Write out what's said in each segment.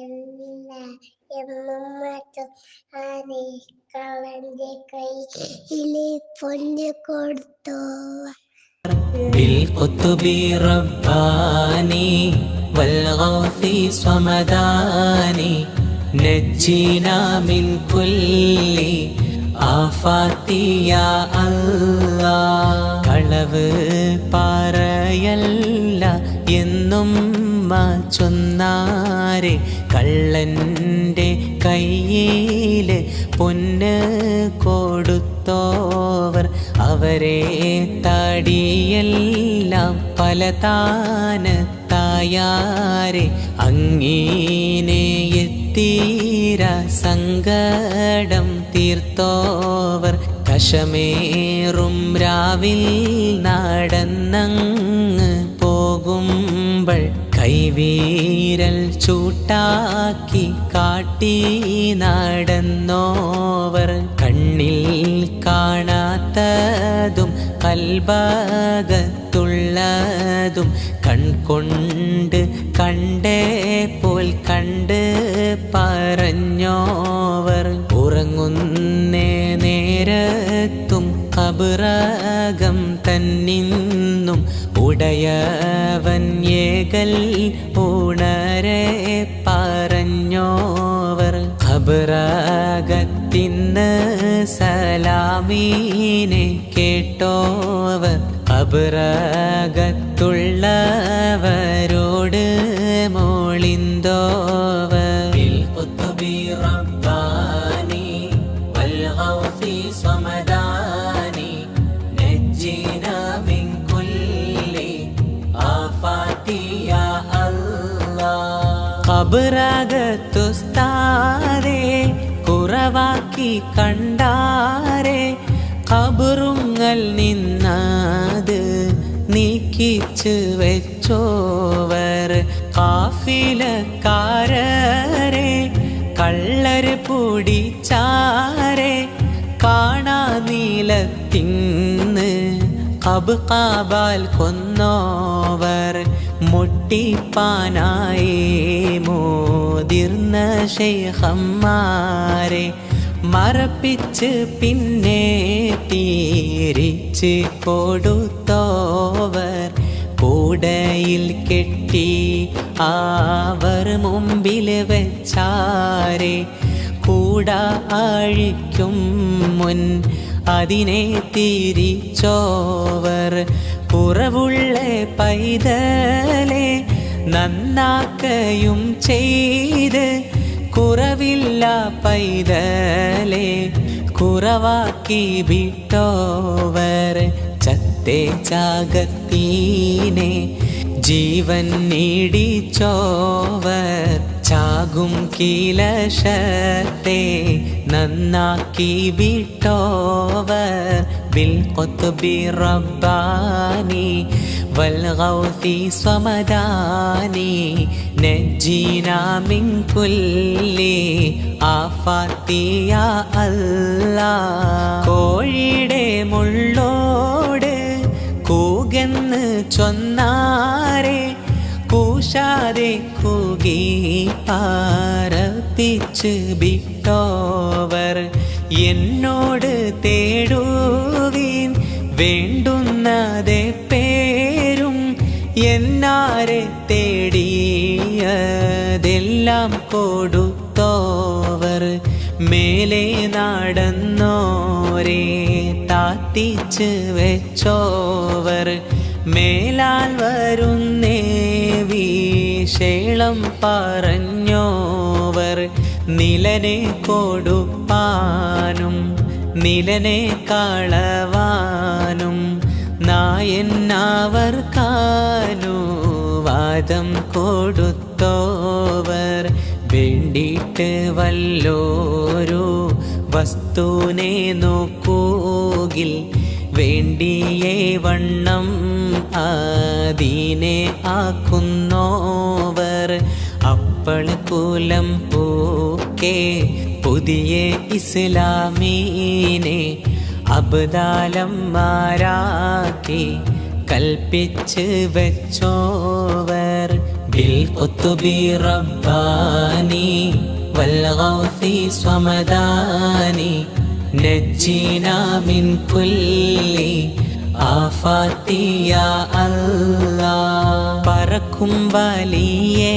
എല്ലാ എന്നും മറ്റും ആരെ കളന്റെ കയ്യിലെ പൊന്നു കൊടുത്തോ بالقطب رباني والغوث صمداني نجينا من كل آفات يا الله കളവ് പറയല്ല എന്നും ചൊന്നാരെ കള്ളന്റെ കയ്യിൽ പൊന്ന് കൊടുത്തോവർ. അവരെ തടിയെല്ലാം പലതാനത്തായാരെ അങ്ങീനെ എത്തീര സങ്കടം തീർത്തോവർ. കശമേറും രാവിൽ നടന്നങ്ങ് കൈവീരൽ ചൂട്ടാക്കി കാട്ടി നടന്നോവർ. കണ്ണിൽ കാണാത്തതും കൽഭാഗത്തുള്ളതും കൺകൊണ്ട് കണ്ടേ പോൽ കണ്ട് പറഞ്ഞോവർ. ഉറങ്ങുന്നേ നേരത്തും കബറകം തന്നിന്നും ഉടയവൻ ഏകൽ ഉണരെ പറഞ്ഞോവർ. ഖബറാകത്തിന്ന് സലാമീനെ കേട്ടോവർ. ഖബറാകത്തുള്ളവരോട് മോളിന്തോവർ ഖബറകത്തുസ്താരെ കുറവാക്കി കണ്ടാരെ ഖബറുങ്ങൾ നിന്നത് നീക്കിച്ച് വെച്ചോവർ. കാഫിലക്കാരരെ കള്ളര് പൂടിച്ചാരെ കാണാ നീലത്തിന്ന് കബ് കാബാൽ കൊന്നോവർ. മുട്ടിപ്പാനായി മോതിർന്ന ശൈഖന്മാരെ മറപ്പിച്ച് പിന്നെ തീരിച്ച് കൊടുത്തോവർ. കൂടയിൽ കെട്ടി അവർ മുമ്പിൽ വെച്ചാരെ കൂട അഴിക്കും മുൻ അതിനെ തിരിച്ചോവർ. കുറവുള്ള പൈതലെ നന്നാക്കയും ചെയ്ത് കുറവില്ല പൈതലേ. കുറവാക്കി വിട്ടോവർ ചത്തേ ചാകത്തീനെ. ജീവൻ നീടിച്ചോവർ ചാകും കീലശത്തെ നന്നാക്കി വിട്ടോവർ ബിൽ കൊത്തുബി റബ്ബാനി والغوث صمداني نجينا من كل آفات يا الله കോഴിയുടെ മുള്ളോട് കൂകെന്ന് ചൊന്നാരെ കൂശാതെ കൂകി പാരപ്പിച്ച് വിട്ടോവർ എന്നോട് തേടുവീൻ വേണ്ടുന്നതെ പേരും എന്നാരെ തേടിയതെല്ലാം കൊടുത്തോവർ. മേലെ നടന്നോരേ താത്തിച്ച് വെച്ചോവർ. മേലാൽ വരുന്നേ വിശേളം പറഞ്ഞോവർ. നിലനെ കൊടുപ്പാനും നിലനെ കളവാനും നായന്നവർ കാനു വാദം കൊടുത്തോവർ. വേണ്ടിയിട്ട് വല്ലോരു വസ്തുനെ നോക്കൂകിൽ വേണ്ടിയേ വണ്ണം ആദീനെ ആക്കുന്നോവർ. അപ്പൾ കുലം പൂക്കെ പുതിയ ഇസ്ലാമീനെ അബ്ദാലന്മാരാക്കി കൽപ്പിച്ച് വെച്ചോവർ. ബിൽ കുത്തുബി റബ്ബാനി വൽഗൗസി സ്വമദാനി നജ്ജീന മിൻ കുല്ലി ആഫാത്തിയ അല്ലാ. പറക്കും വലിയേ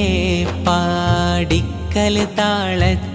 പാടിക്കൽ താളച്ച